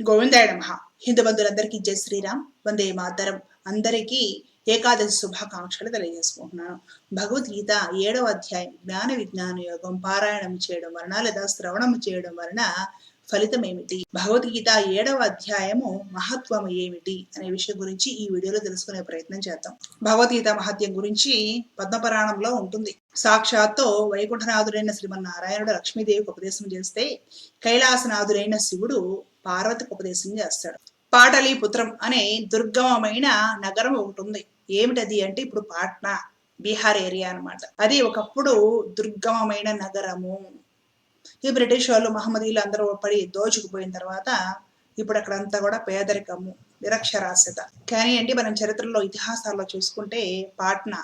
గోవిందాయ నమ హిందూ బంధువులందరికీ జై శ్రీరామ్. వందే మాతరం. అందరికీ ఏకాదశి శుభాకాంక్షలు తెలియజేసుకుంటున్నాను. భగవద్గీత ఏడవ అధ్యాయం జ్ఞాన విజ్ఞాన యోగం పారాయణం చేయడం వలన లేదా శ్రవణం చేయడం వలన ఫలితం ఏమిటి భగవద్గీత ఏడవ అధ్యాయము మహత్వం ఏమిటి? అనే విషయం గురించి ఈ వీడియోలో తెలుసుకునే ప్రయత్నం చేద్దాం. భగవద్గీత మహత్యం గురించి పద్మపురాణంలో ఉంటుంది. సాక్షాత్తు వైకుంఠనాథుడైన శ్రీమన్నారాయణుడు లక్ష్మీదేవికి ఉపదేశం చేస్తే కైలాసనాథుడైన శివుడు పార్వతికి ఉపదేశం చేస్తాడు. పాటలీపుత్రం అనే దుర్గమమైన నగరం ఒకటి ఉంది ఏమిటది అంటే ఇప్పుడు పాట్నా బీహార్ ఏరియా అన్నమాట. అది ఒకప్పుడు దుర్గమమైన నగరము. ఈ బ్రిటిష్ వాళ్ళు మహమ్మదీలు అందరూ పడి దోచుకుపోయిన తర్వాత ఇప్పుడు అక్కడంతా కూడా పేదరికము నిరక్షరాస్యత. కానీ ఏంటి మనం చరిత్రలో ఇతిహాసాల్లో చూసుకుంటే పాట్నా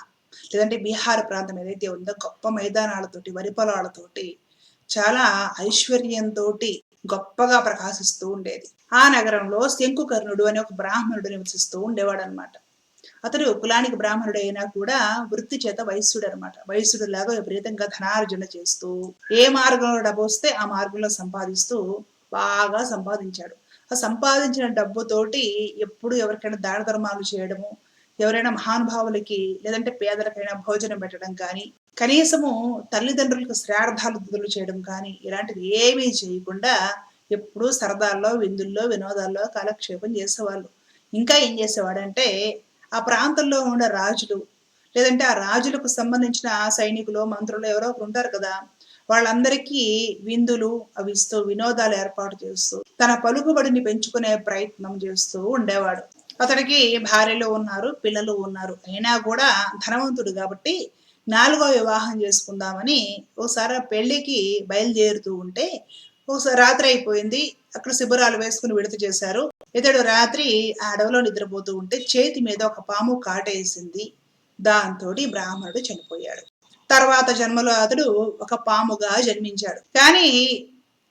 లేదంటే బీహార్ ప్రాంతం ఏదైతే ఉందో గొప్ప మైదానాలతోటి వరి పొలాలతోటి చాలా ఐశ్వర్యంతో గొప్పగా ప్రకాశిస్తూ ఉండేది. ఆ నగరంలో శంకుకర్ణుడు అనే ఒక బ్రాహ్మణుడు నివసిస్తూ ఉండేవాడు అనమాట అతడు కులానికి బ్రాహ్మణుడు అయినా కూడా వృత్తి చేత వైశ్యుడు అనమాట వైశ్యుడు లాగా విపరీతంగా ధనార్జన చేస్తూ ఏ మార్గంలో డబ్బు వస్తే ఆ మార్గంలో సంపాదిస్తూ బాగా సంపాదించాడు. ఆ సంపాదించిన డబ్బుతోటి ఎప్పుడు ఎవరికైనా దాన ధర్మాలు చేయడము ఎవరైనా మహానుభావులకి లేదంటే పేదలకైనా భోజనం పెట్టడం కానీ కనీసము తల్లిదండ్రులకు శ్రార్థాలు దుదులు చేయడం కానీ ఇలాంటివి ఏమీ చేయకుండా ఎప్పుడూ సరదాల్లో విందుల్లో వినోదాల్లో కాలక్షేపం చేసేవాళ్ళు. ఇంకా ఏం చేసేవాడంటే ఆ ప్రాంతంలో ఉండే రాజులు లేదంటే ఆ రాజులకు సంబంధించిన సైనికులు మంత్రులు ఎవరో ఒకరు ఉంటారు కదా వాళ్ళందరికీ విందులు అవి ఇస్తూ వినోదాలు ఏర్పాటు చేస్తూ తన పలుకుబడిని పెంచుకునే ప్రయత్నం చేస్తూ ఉండేవాడు. అతడికి భార్యలు ఉన్నారు పిల్లలు ఉన్నారు. అయినా కూడా ధనవంతుడు కాబట్టి నాలుగో వివాహం చేసుకుందామని ఒకసారి పెళ్ళికి బయలుదేరుతూ ఉంటే ఒకసారి రాత్రి అయిపోయింది. అక్కడ శిబిరాలు వేసుకుని విడత చేశారు. ఇతడు రాత్రి ఆ అడవిలో నిద్రపోతూ ఉంటే చేతి మీద ఒక పాము కాటేసింది. దాంతో బ్రాహ్మణుడు చనిపోయాడు. తర్వాత జన్మలో అతడు ఒక పాముగా జన్మించాడు. కానీ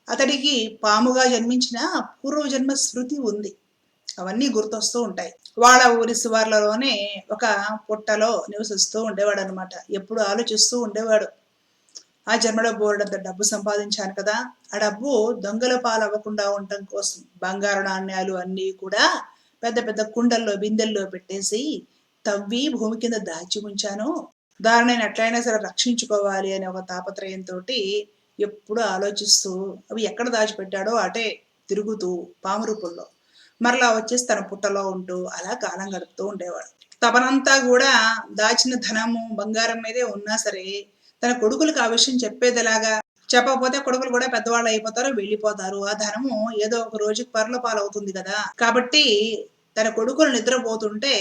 అతడికి పాముగా జన్మించిన పూర్వజన్మ శృతి ఉంది. అవన్నీ గుర్తొస్తూ ఉంటాయి. వాళ్ళ ఊరి శివార్లలోనే ఒక పుట్టలో నివసిస్తూ ఉండేవాడు అనమాట ఎప్పుడు ఆలోచిస్తూ ఉండేవాడు. ఆ జన్మలో బోర్డంత డబ్బు సంపాదించాను కదా ఆ డబ్బు దొంగల పాలు అవ్వకుండా ఉండటం కోసం బంగారు నాణ్యాలు అన్నీ కూడా పెద్ద పెద్ద కుండల్లో బిందెల్లో పెట్టేసి తవ్వి భూమి కింద దాచి ఉంచాను. దాన్ని నేను ఎట్లయినా సరే రక్షించుకోవాలి అనే ఒక తాపత్రయంతో ఎప్పుడు ఆలోచిస్తూ అవి ఎక్కడ దాచిపెట్టాడో అటే తిరుగుతూ పాము రూపంలో. మరలా వచ్చేసి తన పుట్టలో ఉంటూ అలా కాలం గడుపుతూ ఉండేవాడు. తపనంతా కూడా దాచిన ధనము బంగారం మీదే ఉన్నా సరే తన కొడుకులకు ఆ విషయం చెప్పేదిలాగా చెప్పకపోతే కొడుకులు కూడా పెద్దవాళ్ళు అయిపోతారు వెళ్ళిపోతారు. ఆ ధనము ఏదో ఒక రోజుకి పరల పాలవుతుంది కదా. కాబట్టి తన కొడుకులు నిద్రపోతుంటే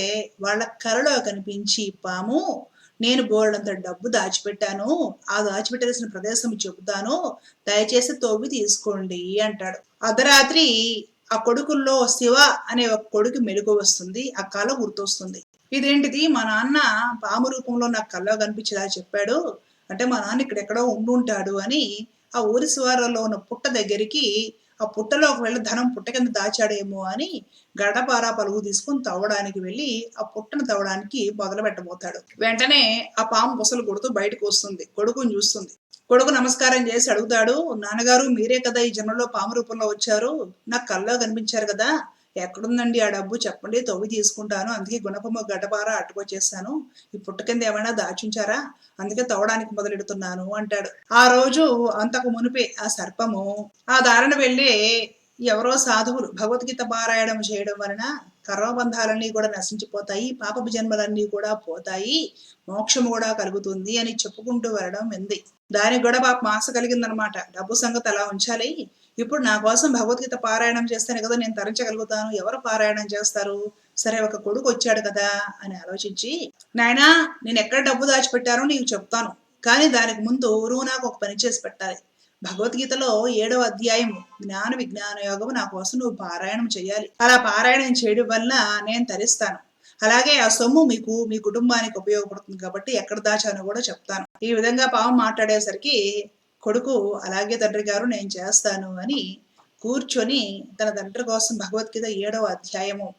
వాళ్ళ కలలో కనిపించి పాము నేను బోల్డంత డబ్బు దాచిపెట్టాను ఆ దాచిపెట్టాల్సిన ప్రదేశం చెబుతాను దయచేసి తోవి తీసుకోండి అంటాడు. అర్ధరాత్రి ఆ కొడుకుల్లో శివ అనే ఒక కొడుకు మెలుగు వస్తుంది ఆ కళ గుర్తొస్తుంది. ఇదేంటిది? మా నాన్న పాము రూపంలో నాకు కళ్ళ కనిపించేలా చెప్పాడు. అంటే మా నాన్న ఇక్కడెక్కడో ఉండుంటాడు అని ఆ ఊరి శివారులో ఉన్న పుట్ట దగ్గరికి ఆ పుట్టలో ఒకవేళ ధనం పుట్ట కింద దాచాడేమో అని గడపార పలుగు తీసుకుని తవ్వడానికి వెళ్ళి ఆ పుట్టను తవ్వడానికి మొదలు పెట్టబోతాడు. వెంటనే ఆ పాము బుసలు కొడుతూ బయటకు వస్తుంది కొడుకుని చూస్తుంది. కొడుకు నమస్కారం చేసి అడుగుతాడు నాన్నగారు మీరే కదా ఈ జన్మలో పాము రూపంలో వచ్చారు? నాకు కల్లో కనిపించారు కదా ఎక్కడుందండి ఆ డబ్బు? చెప్పండి తవ్వి తీసుకుంటాను. అందుకే గుణపమ్మ గడ్డపార అట్టుకొచ్చేస్తాను ఈ పుట్ట కింద ఏమైనా దాచుంచారా? అందుకే తవ్వడానికి మొదలెడుతున్నాను అంటాడు. ఆ రోజు అంతకు మునిపే ఆ సర్పము ఆ దారిన వెళ్ళే ఎవరో సాధువులు భగవద్గీత పారాయణం చేయడం వలన కర్మబంధాలన్నీ కూడా నశించిపోతాయి పాపపు జన్మలన్నీ కూడా పోతాయి మోక్షం కూడా కలుగుతుంది అని చెప్పుకుంటూ వెళ్ళడం ఉంది దానికి కూడా పాప మాస కలిగిందనమాట. డబ్బు సంగతి అలా ఉంచాలి. ఇప్పుడు నా కోసం భగవద్గీత పారాయణం చేస్తేనే కదా నేను తరించగలుగుతాను. ఎవరు పారాయణం చేస్తారు? సరే ఒక కొడుకు వచ్చాడు కదా అని ఆలోచించి నాయనా నేను ఎక్కడ డబ్బు దాచిపెట్టారో నీకు చెప్తాను. కానీ దానికి ముందు నువ్వు నాకు ఒక పని చేసి పెట్టాలి. భగవద్గీతలో ఏడవ అధ్యాయం జ్ఞాన విజ్ఞాన యోగం నా కోసం నువ్వు పారాయణం చేయాలి. అలా పారాయణం చేయడం వల్ల నేను తరిస్తాను. అలాగే ఆ సొమ్ము మీకు మీ కుటుంబానికి ఉపయోగపడుతుంది కాబట్టి ఎక్కడ దాచానో కూడా చెప్తాను. ఈ విధంగా పాము మాట్లాడేసరికి కొడుకు అలాగే తండ్రి గారు నేను చేస్తాను అని కూర్చొని తన తండ్రి కోసం భగవద్గీత ఏడవ అధ్యాయము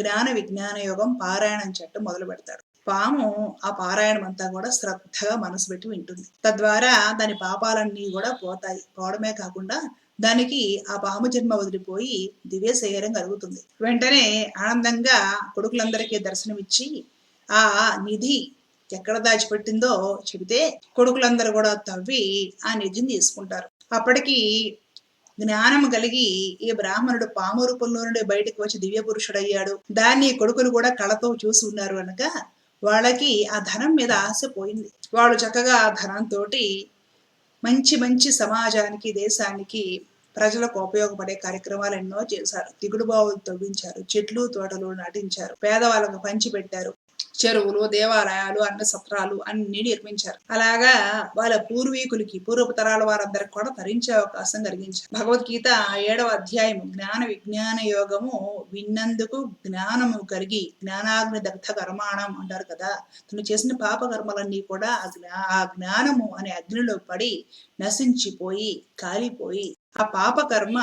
జ్ఞాన విజ్ఞాన యోగం పారాయణం చెట్టు మొదలు పెడతాడు పాము ఆ పారాయణం అంతా కూడా శ్రద్ధగా మనసు పెట్టి వింటుంది. తద్వారా దాని పాపాలన్నీ కూడా పోతాయి. పోవడమే కాకుండా దానికి ఆ పాము జన్మ వదిలిపోయి దివ్య శరీరం కలుగుతుంది. వెంటనే ఆనందంగా కొడుకులందరికీ దర్శనమిచ్చి ఆ నిధి ఎక్కడ దాచిపెట్టిందో చెబితే కొడుకులందరూ కూడా తవ్వి ఆ నిధిని తీసుకుంటారు. అప్పటికి జ్ఞానం కలిగి ఈ బ్రాహ్మణుడు పాము రూపంలో నుండి బయటకు వచ్చి దివ్య పురుషుడయ్యాడు దాన్ని కొడుకులు కూడా కళతో చూసి ఉన్నారు అనగా వాళ్ళకి ఆ ధనం మీద ఆశ పోయింది. వాళ్ళు చక్కగా ఆ ధనంతో మంచి మంచి సమాజానికి దేశానికి ప్రజలకు ఉపయోగపడే కార్యక్రమాలు ఎన్నో చేశారు. దిగుడు బావులు తవ్వించారు చెట్లు తోటలు నాటించారు పేదవాళ్ళకు పంచి పెట్టారు చెరువులు దేవాలయాలు అన్న సత్రాలు అన్ని నిర్మించారు. అలాగా వాళ్ళ పూర్వీకులకి పూర్వపు తరాల వారందరికి కూడా తరించే అవకాశం కలిగించారు. భగవద్గీత ఏడవ అధ్యాయం జ్ఞాన విజ్ఞాన యోగము విన్నందుకు జ్ఞానము కలిగి జ్ఞానాగ్ని దగ్ధ కర్మాణం అంటారు కదా. తను చేసిన పాప కర్మలన్నీ కూడా ఆ ఆ జ్ఞానము అనే అగ్నిలో పడి నశించిపోయి కాలిపోయి ఆ పాప కర్మ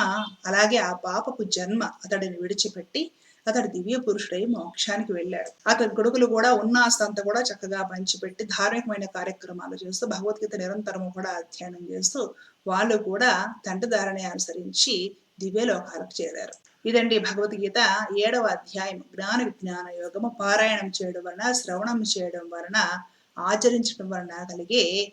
అలాగే ఆ పాపపు జన్మ అతడిని విడిచిపెట్టి అతడు దివ్య పురుషుడై మోక్షానికి వెళ్ళాడు. అతని కొడుకులు కూడా ఉన్న ఆస్తంతా కూడా చక్కగా పంచిపెట్టి ధార్మికమైన కార్యక్రమాలు చేస్తూ భగవద్గీత నిరంతరము కూడా అధ్యయనం చేస్తూ వాళ్ళు కూడా తండ్రి అనుసరించి దివ్య లోకాలకు చేరారు. ఇదండి భగవద్గీత ఏడవ అధ్యాయం. జ్ఞాన విజ్ఞాన యోగము పారాయణం చేయడం వలన శ్రవణం చేయడం వలన ఆచరించడం వలన కలిగే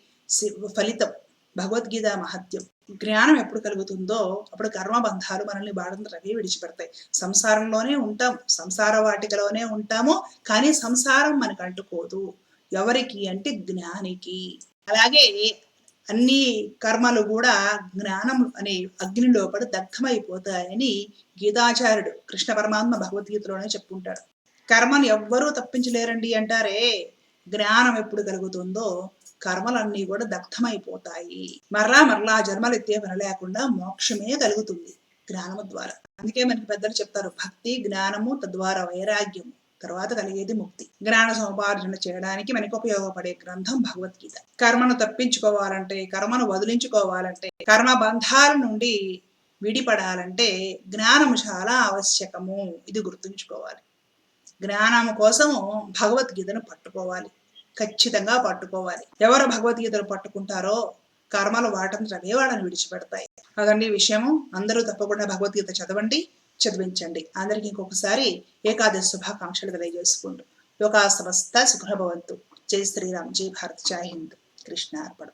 ఫలితం. భగవద్గీత మహత్యం. జ్ఞానం ఎప్పుడు కలుగుతుందో అప్పుడు కర్మబంధాలు మనల్ని బాధంతరవి విడిచిపెడతాయి. సంసారంలోనే ఉంటాం సంసార వాటికలోనే ఉంటాము కానీ సంసారం మనకు అంటుకోదు. ఎవరికి అంటే జ్ఞానికి. అలాగే అన్ని కర్మలు కూడా జ్ఞానం అనే అగ్ని లోపల దగ్ధమైపోతాయని గీతాచార్యుడు కృష్ణ పరమాత్మ భగవద్గీతలోనే చెప్పుకుంటాడు కర్మను ఎవ్వరూ తప్పించలేరండి అంటారే. జ్ఞానం ఎప్పుడు కలుగుతుందో కర్మలన్నీ కూడా దగ్ధమైపోతాయి. మరలా మరలా జన్మలెత్తే వినలేకుండా లేకుండా మోక్షమే కలుగుతుంది జ్ఞానము ద్వారా. అందుకే మనకి పెద్దలు చెప్తారు భక్తి జ్ఞానము తద్వారా వైరాగ్యము తర్వాత కలిగేది ముక్తి. జ్ఞాన సముపార్జన చేయడానికి మనకు ఉపయోగపడే గ్రంథం భగవద్గీత. కర్మను తప్పించుకోవాలంటే కర్మను వదిలించుకోవాలంటే కర్మ బంధాల నుండి విడిపడాలంటే జ్ఞానము చాలా ఆవశ్యకము. ఇది గుర్తుంచుకోవాలి. జ్ఞానము కోసము భగవద్గీతను పట్టుకోవాలి. ఖచ్చితంగా పట్టుకోవాలి. ఎవరు భగవద్గీతను పట్టుకుంటారో కర్మలు వాటం రవే వాళ్ళని విడిచిపెడతాయి. అదండి విషయము. అందరూ తప్పకుండా భగవద్గీత చదవండి చదివించండి. అందరికి ఇంకొకసారి ఏకాదశి శుభాకాంక్షలు తెలియజేసుకుంటూ. లోకా సమస్త సుఖభవంతు. జై శ్రీరామ్. జై భారత్. జై హింద్. కృష్ణ అర్పణం